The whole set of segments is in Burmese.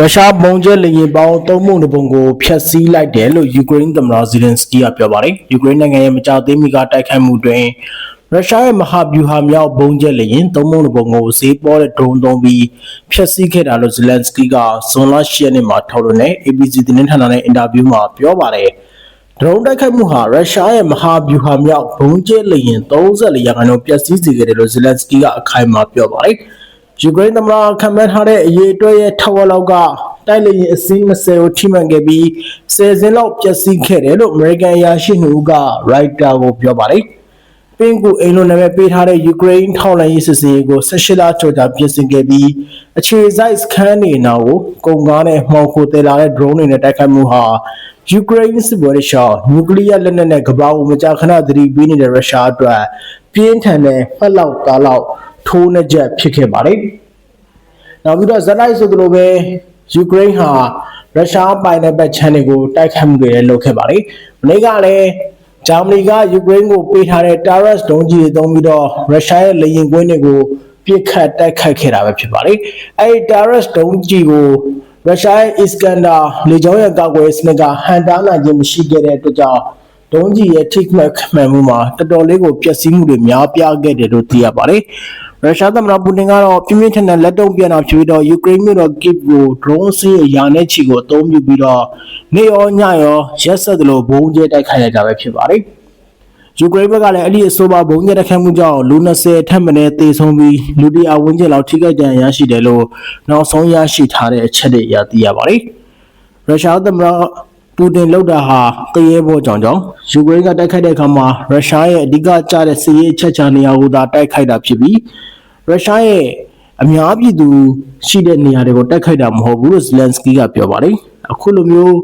ရုရှားဘုံကျဲလေယာဉ်ပေါင်းသုံးပုံတစ်ပုံကိုဖျက်ဆီးလိုက်တယ်လို့ယူကရိန်းသမ္မတဇီလန်စကီကပြောပါတယ်။ယူကရိန်းနိုင်ငံရဲ့မကြာသေးမီကတိုက်ခိုက်မှုတွင်ရုရှားရဲ့မဟာဗျူဟာမြောက်ဘုံကျဲလေယာဉ်သုံးပုံတစ်ပုံကိုဈေးပေါ်တဲ့ဒရုန်းသုံးပြီးဖျက်ဆီးခဲ့တာလို့ဇီလန်စကီကဇွန်လ10ရက်နေ့မှာထုတ်လွှင့်တဲ့ ABC သတင်းဌာနနဲ့အင်တာဗျူးမှာပြောပါတယ်။ဒရုန်းတိုက်ခိုက်မှုဟာရုရှားရဲ့မဟာဗျူဟာမြောက်ဘုံကျဲလေယာဉ်34ရာခိုင်နှုန်းပျက်စီးစေခဲ့တယ်လို့ဇီလန်စကီကအခိုင်အမာပြောပါတယ်။ ယူကရိန်းသမ္မတခံမှန်းထားတဲ့အရေးအတွက်ရဲ့ထက်ဝက်လောက်ကတိုက်လေယာဉ်အစီး20ကိုထိမှန်ခဲ့ပြီး10စင်းလောက်ပျက်စီးခဲ့တယ်လို့အမေရိကန်အရာရှိနှုတ်ကရိုက်တာကိုပြောပါတယ်။ပင်ကူအိမ်လိုနာမည်ပေးထားတဲ့ယူကရိန်းထောက်လှမ်းရေးစစ်စင်ရေးကို18လကျော်ကြာပြင်ဆင်ခဲ့ပြီးအခြေစိုက်စခန်းတွေနာကိုကုန်ကားနဲ့မှောင်ခိုတယ်လာတဲ့ drone တွေနဲ့တိုက်ခိုက်မှုဟာယူကရိန်းစစ်ပွဲရှောင်းနျူကလ িয়ার လက်နက်နဲ့ကမ္ဘာကိုမကြာခဏသတိပေးနေတဲ့ရုရှားအတွက်ပြင်းထန်တဲ့ဖက်လောက်သားလောက် ထိုးနှက်ချက်ဖြစ်ခဲ့ပါတယ်။နောက်ပြီးတော့ဇက်လိုက်ဆိုသလိုပဲယူကရိန်းဟာရုရှားပိုင်တဲ့ဘက်ခြမ်းတွေကိုတိုက်ခိုက်မှုတွေလည်းလုပ်ခဲ့ပါတယ်။မနေ့ကလည်းဂျာမနီကယူကရိန်းကိုပေးထားတဲ့ Taurus ဒုံးကျည်တွေသုံးပြီးတော့ရုရှားရဲ့လေယာဉ်ကွင်းတွေကိုပြစ်ခတ်တိုက်ခိုက်ခဲ့တာပဲဖြစ်ပါတယ်။အဲဒီ Taurus ဒုံးကျည်ကိုရုရှားရဲ့ Iskander လေကြောင်းရန်ကာကွယ်ရေးစနစ်ကဟန်တားနိုင်ခြင်းမရှိခဲ့တဲ့အတွက်ကြောင့်ဒုံးကျည်ရဲ့ထိမှန်မှန်မှုမှာတော်တော်လေးကိုပျက်စီးမှုတွေများပြားခဲ့တယ်လို့သိရပါတယ်။ ရုရှားသမ္မတပူတင်ကတော့ပြင်းပြင်းထန်ထန်လက်တုံ့ပြန်တာဖြစ်ပြီးတော့ယူကရိန်းမြို့တော် Kyiv ကို drone စီးအရာနဲ့ချီကိုအသုံးပြုပြီးတော့နေရောညရောရက်ဆက်သလိုဘုံကျဲတိုက်ခိုက်လိုက်တာပဲဖြစ်ပါတယ်။ယူကရိန်းဘက်ကလည်းအဲ့ဒီအဆိုပါဘုံကျဲတိုက်ခိုက်မှုကြောင့်လူ20ထက်မနည်းသေဆုံးပြီးလူတရာဝန်းကျင်လောက်ထိခိုက်ဒဏ်ရာရရှိတယ်လို့နောက်ဆုံးရရှိထားတဲ့အချက်တွေအရသိရပါတယ်။ရုရှားသမ္မတ ပူတင်လောက်တာဟာတရေဘောကြောင့်ကြောင့်ယူကရိန်းကတိုက်ခိုက်တဲ့အခါမှာရုရှားရဲ့အဓိကကျတဲ့စစ်ရေးအချက်ချာနေရာကိုသာတိုက်ခိုက်တာဖြစ်ပြီးရုရှားရဲ့အများပြည်သူရှိတဲ့နေရာတွေကိုတိုက်ခိုက်တာမဟုတ်ဘူးလို့ဇလန်စကီကပြောပါတယ်အခုလိုမျိုး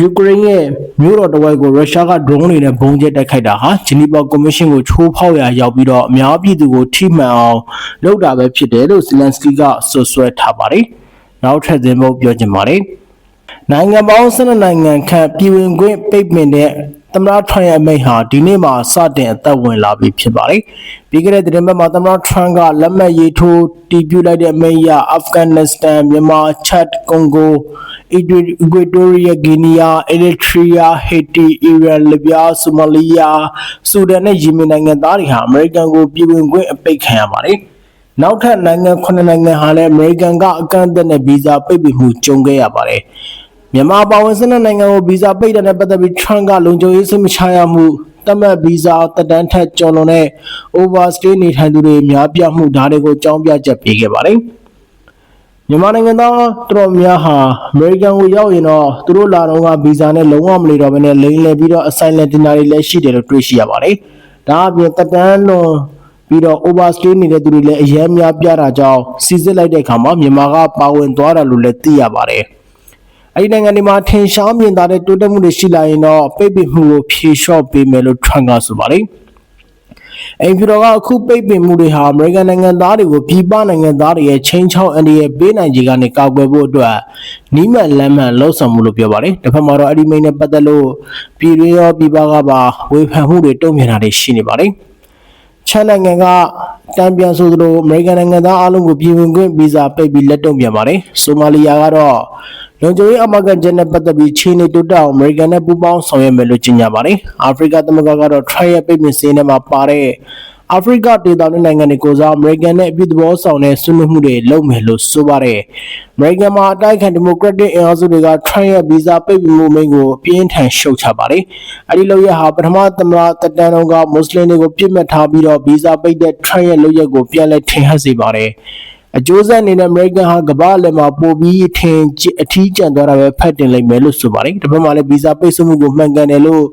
ယူကရိန်းရဲ့မြို့တော်တဝိုက်ကိုရုရှားက drone တွေနဲ့ဘုံကျဲတိုက်ခိုက်တာဟာဂျနီဗာကော်မရှင်ကိုချိုးဖောက်ရာရောက်ပြီးတော့အများပြည်သူကိုထိမှန်အောင်လုပ်တာပဲဖြစ်တယ်လို့ဇလန်စကီကဆွဆွဲထားပါတယ်နောက်ထပ်သင်ဖို့ပြောချင်ပါတယ် နိုင်ငံပေါင်း12နိုင်ငံခန့်ပြည်ဝင်ခွင့်ပိတ်ပင်တဲ့သမ္မတထရန့်ရဲ့အမိန့်ဟာဒီနေ့မှာစတင်အသက်ဝင်လာပြီဖြစ်ပါတယ်။ပြီးခဲ့တဲ့သတင်းပတ်မှာသမ္မတထရန့်ကလက်မှတ်ရေးထိုးတည်ပြုလိုက်တဲ့အမိန့်အရအာဖဂန်နစ္စတန်မြန်မာချက်ကွန်ဂိုအီကွေတိုရီးယားဂီနီယာအီရီထရီးယားဟေတီအီရန်လီဗျာဆိုမာလီယာဆူဒန်နဲ့ယီမင်နိုင်ငံသားတွေဟာအမေရိကန်ကိုပြည်ဝင်ခွင့်အပိတ်ခံရပါတယ်။နောက်ထပ်နိုင်ငံ9နိုင်ငံဟာလည်းအမေရိကန်ကအကန့်အသတ်နဲ့ဗီဇာပိတ်ပင်မှုကြုံခဲ့ရပါတယ်။ မြန်မာပါဝင်စနစ်နိုင်ငံကိုဗီဇာပိတ်တဲ့နဲ့ပတ်သက်ပြီး Trump ကလုံခြုံရေးစိတ်မချရမှုတမတ်ဗီဇာတက်တန်းထက်ကျော်လွန်တဲ့ overstay နေထိုင်သူတွေများပြားမှုဒါတွေကိုအကြောင်းပြချက်ပေးခဲ့ပါတယ်။မြန်မာနိုင်ငံသားတော်တော်များဟာအမေရိကန်ကိုရောက်ရင်တော့သူတို့လာတော့ကဗီဇာနဲ့လုံးဝမနေတော့ဘဲနဲ့လိမ့်လည်ပြီးတော့ assignment တင်တာတွေလည်းရှိတယ်လို့တွေ့ရှိရပါတယ်။ဒါအပြင်တက်တန်းလွန်ပြီးတော့ overstay နေတဲ့သူတွေလည်းအများများပြတာကြောင့်စီစစ်လိုက်တဲ့အခါမှာမြန်မာကပါဝင်သွားတယ်လို့လည်းသိရပါတယ်။ အဲ့ဒီနိုင်ငံတွေမှာထင်ရှားမြင်သာတဲ့တိုးတက်မှုတွေရှိလာရင်တော့ပိတ်ပင်မှုကိုဖြေလျှော့ပေးမယ်လို့ Trump ကဆိုပါတယ်။အိမ်ဖြူတော်ကအခုပိတ်ပင်မှုတွေဟာအမေရိကန်နိုင်ငံသားတွေကိုပြည်ပနိုင်ငံသားတွေရဲ့ချင်းချောင်းအန်ဒီရဲ့ပေးနိုင်ခြေကနေကာကွယ်ဖို့အတွက်နီးမှန်လမ်းမှန်လှုံ့ဆော်မှုလို့ပြောပါတယ်။တစ်ဖက်မှာတော့အဲ့ဒီမိန့်နဲ့ပတ်သက်လို့ပြည်တွင်းရောပြည်ပကပါဝေဖန်မှုတွေတုံ့ပြန်တာတွေရှိနေပါတယ်။ ချမ်းနိုင်ငံကတံပြန်ဆိုသလိုအမေရိကန်နိုင်ငံသားအလုံးကိုပြည်ဝင်ခွင့်ဗီဇာပိတ်ပြီးလက်တုံ့ပြန်ပါတယ်။ဆိုမာလီယာကတော့လုံခြုံရေးအမကန်ချက်နဲ့ပတ်သက်ပြီးချီနေတိုးတက်အောင်အမေရိကန်နဲ့ပူးပေါင်းဆောင်ရွက်မယ်လို့ကြေညာပါတယ်။အာဖရိကသမဂ္ဂကတော့ try ရဲ့ပိတ်ပင်စည်းထဲမှာပါတဲ့ အာဖရိကဒေသနဲ့နိုင်ငံတွေကိုစားအမေရိကန်နဲ့အပြစ်သဘောဆောင်တဲ့ဆွေးနွေးမှုတွေလုပ်မယ်လို့ဆိုပါတယ်။အမေရိကန်မှာအတိုက်ခံဒီမိုကရက်တစ်အင်အားစုတွေက try ရဲ့ဗီဇာပိတ်ပင်မှုမိန့်ကိုအပြင်းထန်ရှုတ်ချပါတယ်။အဲဒီလုပ်ရဟာပထမသမ္မတတက်တန်းတော်ကမွတ်စလင်တွေကိုပြစ်မှတ်ထားပြီးတော့ဗီဇာပိတ်တဲ့ try ရဲ့လုပ်ရက်ကိုပြန်လည်ထင်ဟပ်စေပါတယ်။ အကျိုးဆက်အနေနဲ့အမေရိကန်ဟာကမ္ဘာ့လက်မှာပိုပြီးထင်အထီးကျန်သွားတာပဲဖတ်တင်လိုက်မယ်လို့ဆိုပါတယ်။ဒါပေမဲ့လည်းဗီဇာပိတ်ဆို့မှုကိုမှန်ကန်တယ်လို့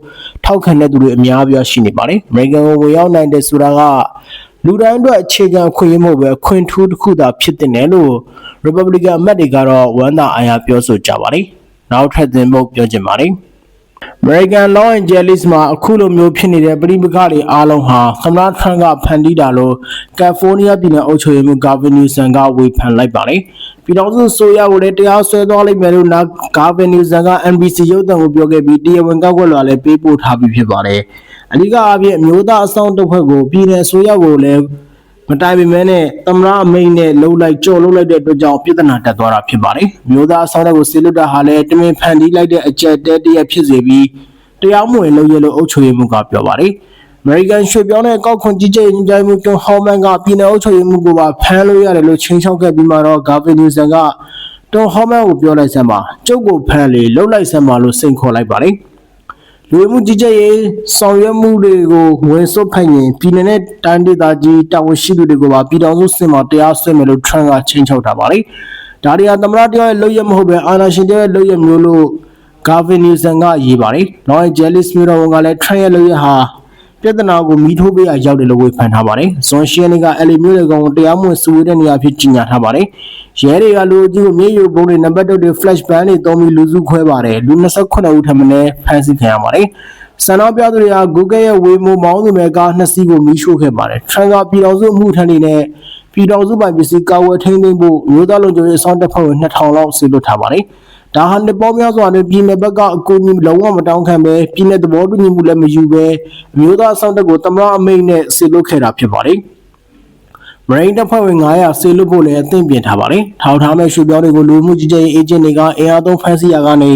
ထောက်ခံတဲ့သူတွေအများပြားရှိနေပါတယ်။အမေရိကန်ကိုဝင်ရောက်နိုင်တဲ့ဆိုတာကလူတိုင်းအတွက်အခြေခံခွင့်ရမှုပဲခွင့်ထူးတစ်ခုသာဖြစ်တဲ့နယ်လို့ Republican အမတ်တွေကတော့ဝမ်းသာအားရပြောဆိုကြပါတယ်။နောက်ထပ်သင်ဖို့ပြောချင်ပါတယ်။ American Los Angeles မှာအခုလိုမျိုးဖြစ်နေတဲ့ပြည်ပခါတွေအားလုံးဟာသမ္မတထရန့်ကဖန်တီးတာလို့ကယ်လီဖိုးနီးယားပြည်နယ်အုပ်ချုပ်ရေးမှူးဂါဗင်နျူဆန်ကဝေဖန်လိုက်ပါတယ်။ပြည်တော်စုဆိုရကိုလည်းတရားစွဲသွားလိမ့်မယ်လို့နာဂါဗင်နျူဆန်က NBC ရုပ်သံကိုပြောခဲ့ပြီးတရားဝင်ကောက်ွက်လာလည်းပေးပို့ထားပြီးဖြစ်ပါတယ်။အဓိကအပြင်အမျိုးသားအဆောင်တစ်ဖွဲ့ကိုပြည်နယ်ဆိုရကိုလည်း မတိုင်ပင်မဲနဲ့သမရအမိန်နဲ့လှုပ်လိုက်ကြော်လှုပ်လိုက်တဲ့အတွက်ကြောင့်ပြဿနာတက်သွားတာဖြစ်ပါတယ်မျိုးသားအဆောင်တဲ့ကိုစေလွတ်တာဟာလည်းတမင်ဖန်တီးလိုက်တဲ့အကြက်တဲတရက်ဖြစ်စေပြီးတရားမဝင်လုပ်ရလို့အုပ်ချုပ်ရေးမှုကပြောပါတယ် American ရွှေပြောင်းတဲ့ကောက်ခွန်ကြီးကျယ်ညကြိုင်မှုတွန်ဟောင်းမန်ကပြည်နယ်အုပ်ချုပ်ရေးမှုကိုပါဖမ်းလို့ရတယ်လို့ချင်းချောက်ခဲ့ပြီးမှတော့ Gavin Newsom ကတွန်ဟောင်းမန်ကိုပြောလိုက်စမ်းပါကျုပ်ကိုဖမ်းလေလှုပ်လိုက်စမ်းပါလို့စိန်ခေါ်လိုက်ပါတယ် လူဝင်မှုကြီးကြပ်ရေးဆောင်ရွက်မှုတွေကိုဝင်စွတ်ဖိုင်ရင်ပြည်내နဲ့တိုင်းဒေသကြီးတာဝန်ရှိသူတွေကိုပါပြည်တော်စုစင်မှာတရားစွဲမယ်လို့ Trump ကချင်းချောက်ထားပါတယ်။ဒါတွေကသမ္မတတယောက်ရဲ့လုပ်ရမဟုတ်ပဲအာဏာရှင်တယောက်ရဲ့လုပ်ရမျိုးလို့ Gavin Newsom ကရေးပါတယ်။ Los Angeles မြို့တော်ဝန်ကလည်း Trump ရဲ့လုပ်ရဟာ ပြဿနာကိုမီးထိုးပေးရရောက်တယ်လို့ဝေဖန်ထားပါတယ်။ဇွန်ရှီယနီက LA မြို့လေကောင်ကိုတရားမဝင်စုဝေးတဲ့နေရာဖြစ်ကြီးညာထားပါတယ်။ရဲတွေကလူအကြီးကိုမြေယူပုံတွေနံပါတ်တုတ်တွေ flash ban တွေသုံးပြီးလူစုခွဲပါတယ်။လူ28ဦးထပ်မံဖမ်းဆီးခံရပါတယ်။စံတော်ပြသူတွေက Google ရဲ့ဝေမိုမောင်းသူမဲ့ကားနှစ်စီးကိုမီးရှို့ခဲ့ပါတယ်။ Trump ကပြည်တော်စုအမှုထမ်းတွေနဲ့ပြည်တော်စုပိုင်ပစ္စည်းကာဝယ်ထိန်းသိမ်းဖို့မျိုးသားလုံခြုံရေးအစောင့်တပ်ဖွဲ့ဝင်2000လောက်ဆီလွတ်ထားပါတယ်။ ဒါဟာနှစ်ပေါင်းများစွာနဲ့ပြည်နယ်ဘက်ကအကူအညီလုံးဝမတောင်းခံပဲပြည်နယ်သဘောတူညီမှုလည်းမယူပဲအမျိုးသားအစောင့်တပ်ကိုတမရအမိန့်နဲ့ဆီလွတ်ခဲ့တာဖြစ်ပါတယ်။ မရိန်တပ်ဖွဲ့ဝင်900ဆေလွတ်ဖို့လည်းအသင့်ပြင်ထားပါတယ်။ထောက်ထားမဲ့ရွှေပြောင်းတွေကိုလူမှုကြီးကြပ်ရေးအေဂျင့်တွေကအင်အားသုံးဖမ်းဆီးရကနေ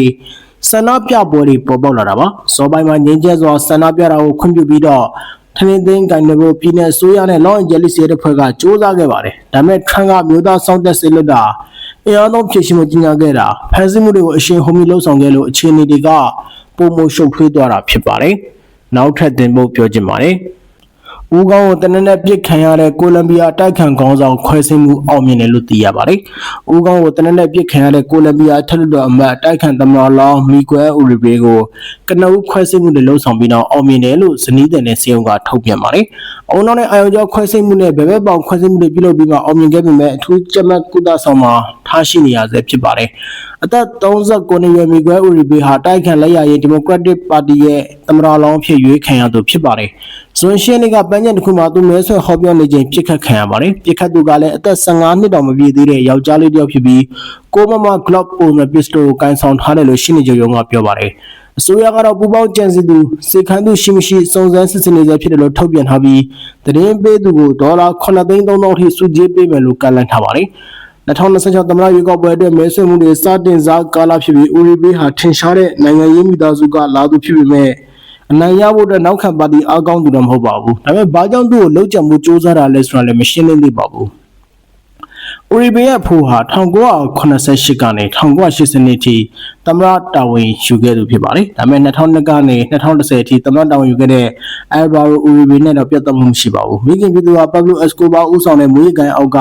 ဆန္ဒပြပွဲတွေပေါ်ပေါက်လာတာပါ။စောပိုင်းမှာငင်းကျဲစွာဆန္ဒပြတာကိုခွင့်ပြုပြီးတော့ထင်းထင်းသိမ်းကင်တွေပြည်내ဆိုးရနဲ့လော့အန်ဂျလိစ်ရဲ့တပ်ဖွဲ့ကစ조사ခဲ့ပါတယ်။ဒါပေမဲ့ထရန့်ကမျိုးသားစောင့်တက်ဆေလွတ်တာ အင်အားသုံးဖြစ်ရှိမှုကြီးညာခဲ့တာဖမ်းဆီးမှုတွေကိုအရှင်ဟုံးပြီးလှုပ်ဆောင်ခဲ့လို့အခြေအနေတွေကပုံမရှုပ်ထွေးသွားတာဖြစ်ပါတယ်။နောက်ထပ်တင်ဖို့ပြောချင်ပါတယ်။ ဦးကောင်းကိုတနက်နေ့ပြစ်ခံရတဲ့ကိုလံဘီယာတိုက်ခံခေါင်းဆောင်ခွဲစိတ်မှုအောင်မြင်တယ်လို့သိရပါတယ်။ဦးကောင်းကိုတနက်နေ့ပြစ်ခံရတဲ့ကိုလံဘီယာထက်လွတ်တော်အမတ်တိုက်ခံသမတော်လောင်းမီကွယ်ဦးရီဘေကိုကနဦးခွဲစိတ်မှုတွေလှုပ်ဆောင်ပြီးတော့အောင်မြင်တယ်လို့ဇနီးတဲ့နဲ့စေုံကထုတ်ပြန်ပါတယ်။အုံနောက်နဲ့အာရုံကြောခွဲစိတ်မှုနဲ့ဗဲဘဲပေါင်ခွဲစိတ်မှုတွေပြုလုပ်ပြီးမှအောင်မြင်ခဲ့ပေမဲ့အထူးကြက်မှတ်ကုသဆောင်မှာထားရှိနေရဆဲဖြစ်ပါတယ်။အသက်39နှစ်ရွယ်မီကွယ်ဦးရီဘေဟာတိုက်ခံလက်ရရေးဒီမိုကရက်တစ်ပါတီရဲ့သမတော်လောင်းဖြစ်ရွေးခံရသူဖြစ်ပါတယ်။ ဇွန်ရှင်းနေ့ကပန်းချံတစ်ခုမှာသူမဲဆွဲဟောပြောနေချိန်ပြစ်ခတ်ခံရပါတယ်။ပြစ်ခတ်သူကလည်းအသက်15နှစ်တောင်မပြည့်သေးတဲ့ယောက်ျားလေးတစ်ယောက်ဖြစ်ပြီးကိုမမ Glock ပုံစံ pistol ကိုကန်ဆောင်ထားတယ်လို့ရှင်းနေကြရုံကပြောပါတယ်။အစိုးရကတော့ပူပေါင်းကြံစီသူစေခန်းသူရှိမရှိစုံစမ်းစစ်ဆေးနေဆဲဖြစ်တယ်လို့ထုတ်ပြန်ထားပြီးသတင်းပေးသူကိုဒေါ်လာ9သိန်း3000ထိစုကြေးပေးမယ်လို့ကန့်လန့်ထားပါတယ်။2026သမ္မတရွေးကောက်ပွဲအတွက်မဲဆွယ်မှုတွေစတင်စားကာလဖြစ်ပြီးဦးရီဘေးဟာထင်ရှားတဲ့နိုင်ငံရေးမိသားစုကလာသူဖြစ်ပေမဲ့ အနိုင်ရဖို့အတွက်နောက်ခံပါတီအားကောင်းသူတော့မဟုတ်ပါဘူး။ဒါပေမဲ့ဘာကြောင့်သူ့ကိုလှုပ်ကြံမှုစူးစမ်းတာလဲဆိုတာလည်းမရှင်းလင်းသေးပါဘူး။ဦးရီဘေးရဲ့ဖိုးဟာ1988ကနေ1980နှစ်ထိသမ္မတတာဝန်ယူခဲ့သူဖြစ်ပါတယ်။ဒါပေမဲ့2002ကနေ2010အထိသမ္မတတာဝန်ယူခဲ့တဲ့ Alvaro Uribe နဲ့တော့ပြတ်သက်မှုမရှိပါဘူး။မိခင်ပြည်သူက Pablo Escobar ဦးဆောင်တဲ့မွေးကန်အောက်က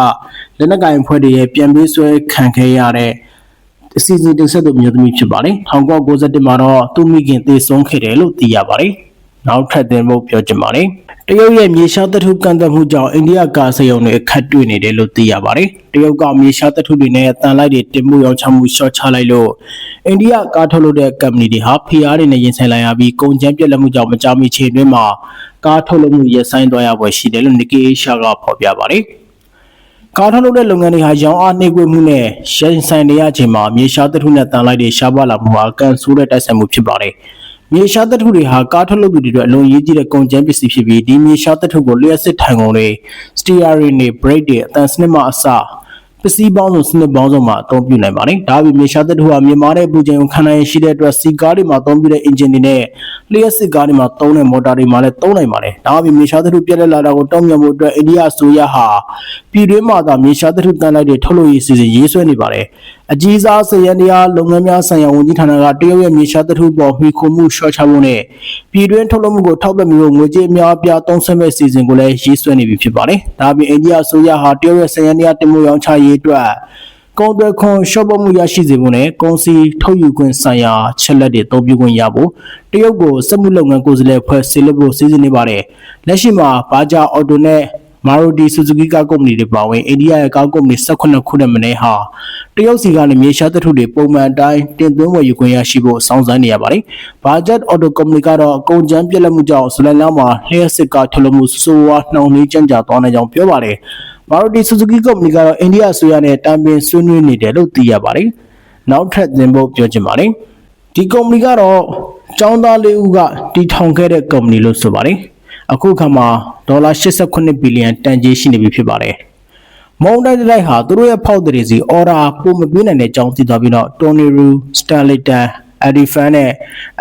လက်နက်ကိုင်ဖွဲ့တွေရဲ့ပြန်ပေးဆွဲခံခဲ့ရတဲ့ အစီအစဉ်တင်ဆက်သူမျိုးသမီးဖြစ်ပါတယ်။1991မှာတော့သူ့မိခင်သေဆုံးခဲ့တယ်လို့သိရပါတယ်။နောက်ထပ်တင်ဖို့ပြောချင်ပါတယ်။တရုတ်ရဲ့မြေရှားသတ္ထုကန့်သက်မှုကြောင့်အိန္ဒိယကာစယုံတွေအခက်တွေ့နေတယ်လို့သိရပါတယ်။တရုတ်ကမြေရှားသတ္ထုတွေနဲ့တန်လိုက်တွေတင်မှုရောင်းချမှုရှော့ချလိုက်လို့အိန္ဒိယကားထုတ်လုပ်တဲ့ကုမ္ပဏီတွေဟာဖိအားတွေနဲ့ရင်ဆိုင်လာရပြီးကုန်ကျန်းပြက်လက်မှုကြောင့်မကြာမီချိန်တွင်းမှာကားထုတ်လုပ်မှုရပ်ဆိုင်းသွားရပွဲရှိတယ်လို့ Nikkei Asia ကဖော်ပြပါတယ်။ ကားထုတ်လုပ်တဲ့လုပ်ငန်းတွေဟာရောင်းအားနှိပ်ကွေးမှုနဲ့ရင်ဆိုင်နေရချိန်မှာမြေရှားသတ္ထုနဲ့တန်လိုက်တွေရှားပါလာမှုဟာကန်ဆိုးတဲ့တိုက်ဆိုင်မှုဖြစ်ပါတယ်။မြေရှားသတ္ထုတွေဟာကားထုတ်လုပ်သူတွေအတွက်အလွန်ရေးကြီးတဲ့ကုန်ကျန်းပစ္စည်းဖြစ်ပြီးဒီမြေရှားသတ္ထုကိုလျှက်စစ်ထိုင်ကုန်တွေစတီယာရီတွေ brake တွေအတန်စနစ်မှအစ ပစ္စည်းပေါင်းစုံစနစ်ပေါင်းစုံမှာအသုံးပြုနိုင်ပါတယ်။ဒါအပြင်မြေရှားသတ္ထုဟာမြင်မာတဲ့ပူချိန်ကိုခံနိုင်ရရှိတဲ့အတွက်စီကားတွေမှာအသုံးပြုတဲ့အင်ဂျင်တွေနဲ့လျှက်စစ်ကားတွေမှာသုံးတဲ့မော်တာတွေမှာလည်းသုံးနိုင်ပါတယ်။ဒါအပြင်မြေရှားသတ္ထုပြက်လက်လာတာကိုတုံ့ပြန်ဖို့အတွက်အိန္ဒိယအစိုးရဟာပြည်တွင်းမှာသာမြေရှားသတ္ထုတန်လိုက်တွေထုတ်လုပ်ရေးစီစဉ်ရေးဆွဲနေပါတယ်။ အကြီးစားစရန်တရားလုပ်ငန်းများဆိုင်ရာဝန်ကြီးဌာနကတရုတ်ရဲ့မြေရှားသတ္ထုပေါ်မှီခိုမှုရှော့ချဖို့နဲ့ပြည်တွင်းထုတ်လုပ်မှုကိုထောက်ပံ့ပြီးငွေကြေးအများအပြားသုံးစွဲမဲ့စီစဉ်ကိုလည်းရေးဆွဲနေပြီဖြစ်ပါတယ်။ဒါအပြင်အိန္ဒိယအစိုးရဟာတရုတ်ရဲ့စရန်တရားတင်မှုရောင်းချရေးအတွက်ကုန်သွယ်ခွန်ရှော့ပေါ်မှုရရှိစေဖို့နဲ့ကုန်စည်ထုတ်ယူခွင့်ဆိုင်ရာချက်လက်တွေသုံးပြုခွင့်ရဖို့တရုတ်ကိုစက်မှုလုပ်ငန်းကိုယ်စားလှယ်ဖွဲ့စည်းလို့စီစဉ်နေပါတယ်။လက်ရှိမှာဘာဂျာအော်တိုနဲ့ မာရူတီဆူဇူကီကားကုမ္ပဏီတွေပါဝင်အိန္ဒိယရဲ့ကားကုမ္ပဏီ18ခုနဲ့မနေဟာတရုတ်စီကနေမြေရှားသတ္ထုတွေပုံမှန်အတိုင်းတင်သွင်းဝယ်ယူခွင့်ရရှိဖို့စောင့်ဆိုင်းနေရပါတယ်။ဘာဂျက်အော်တိုကုမ္ပဏီကတော့ကုန်ကျန်းပြက်လက်မှုကြောင့်ဇူလိုင်လမှာလျှက်စစ်ကားထုတ်လုပ်မှုဆိုးဝါးနှောင့်နှေးကြန့်ကြာသွားနိုင်ကြောင်းပြောပါတယ်။မာရူတီဆူဇူကီကုမ္ပဏီကတော့အိန္ဒိယအစိုးရနဲ့တံပင်ဆွေးနွေးနေတယ်လို့သိရပါတယ်။နောက်ထပ်သင်ဖို့ပြောချင်ပါတယ်။ဒီကုမ္ပဏီကတော့ចောင်းသားလေးဦးကတီထောင်ခဲ့တဲ့ကုမ္ပဏီလို့ဆိုပါတယ်။ အခုခါမှာဒေါ်လာ89ဘီလီယံတန်ကြေးရှိနေပြီဖြစ်ပါတယ်။မုံတိုင်းတိုက်ဟာသူတို့ရဲ့ဖောက်တွေစီအော်ဒါပုံမပေးနိုင်တဲ့အကြောင်းသိသွားပြီးတော့တိုနီရူစတာလီတန်အဒီဖန်နဲ့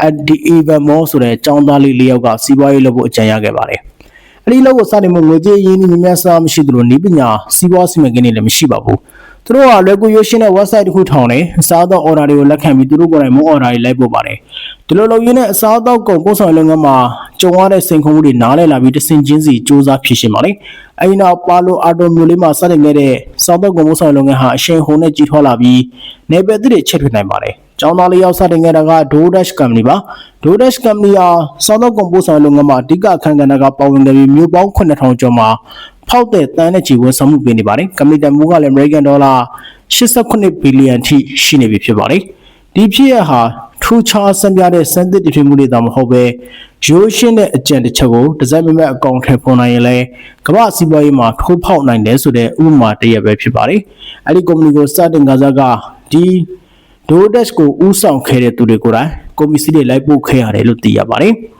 အဒီအီဗန်မောဆိုတဲ့ចောင်းသားလေးလေးယောက်ကစီးပွားရေးလုပ်ဖို့အကြံရခဲ့ပါတယ်။အဲဒီလောက်ကိုစတင်မှုငွေကြေးရင်းနှီးမြများစားမရှိသလိုနေပညာစီးပွားစီမံကိန်းတွေလည်းမရှိပါဘူး။ သူတို့ကလွယ်ကူရွှေရှင်းတဲ့ website တစ်ခုထောင်တယ်။အစားအသောက် order တွေကိုလက်ခံပြီးသူတို့ကိုယ်တိုင်မုံ order တွေလိုက်ပို့ပါတယ်။ဒီလိုလုပ်ရင်းနဲ့အစားအသောက်ကုန်ပို့ဆောင်ရေးလုပ်ငန်းမှာကြုံရတဲ့စိန်ခေါ်မှုတွေနားလည်လာပြီးတဆင်ချင်းစီစ조사ဖြေရှင်းပါလေ။အဲဒီနောက်ပါလိုအာတိုမျိုးလေးမှာစတင်ခဲ့တဲ့စားသောက်ကုန်ပို့ဆောင်ရေးလုပ်ငန်းဟာအရှိန်ဟုန်နဲ့ကြီးထွားလာပြီးနေပယ်သစ်တွေချက်ထွေနိုင်ပါတယ်။ ကျောင်းသားလေးယောက်စတင်ခဲ့တာက DoorDash Company ပါ DoorDash Company ဟာစားသောက်ကုန်ပို့ဆောင်ရေးလုပ်ငန်းမှာအဓိကအခန်းကဏ္ဍကပါဝင်ခဲ့ပြီးမျိုးပေါင်း9000ကျော်မှာဖောက်တဲ့တန်းနဲ့ချီဝန်ဆောင်မှုပေးနေပါတယ်။ Company တန်ဖိုးကလည်း American Dollar 89ဘီလီယံထိရှိနေပြီဖြစ်ပါတယ်။ဒီဖြစ်ရဟာထူးခြားဆန်းပြတဲ့စံသစ်တည်ဖြစ်မှုတွေသာမဟုတ်ပဲရိုးရှင်းတဲ့အကြံတစ်ချက်ကိုဒီဇိုင်းမမတ်အကောင့်ထဲပေါ်နိုင်ရင်လည်းကမ္ဘာစီးပွားရေးမှာထိုးဖောက်နိုင်တယ်ဆိုတဲ့ဥပမာတစ်ရပ်ပဲဖြစ်ပါတယ်။အဲဒီကုမ္ပဏီကိုစတင်ကစားကဒီ DoorDash ကိုဥဆောင်ခဲ့တဲ့သူတွေကိုယ်တိုင်ကွန်ပဏီတွေလိုက်ပို့ခဲ့ရတယ်လို့သိရပါတယ်။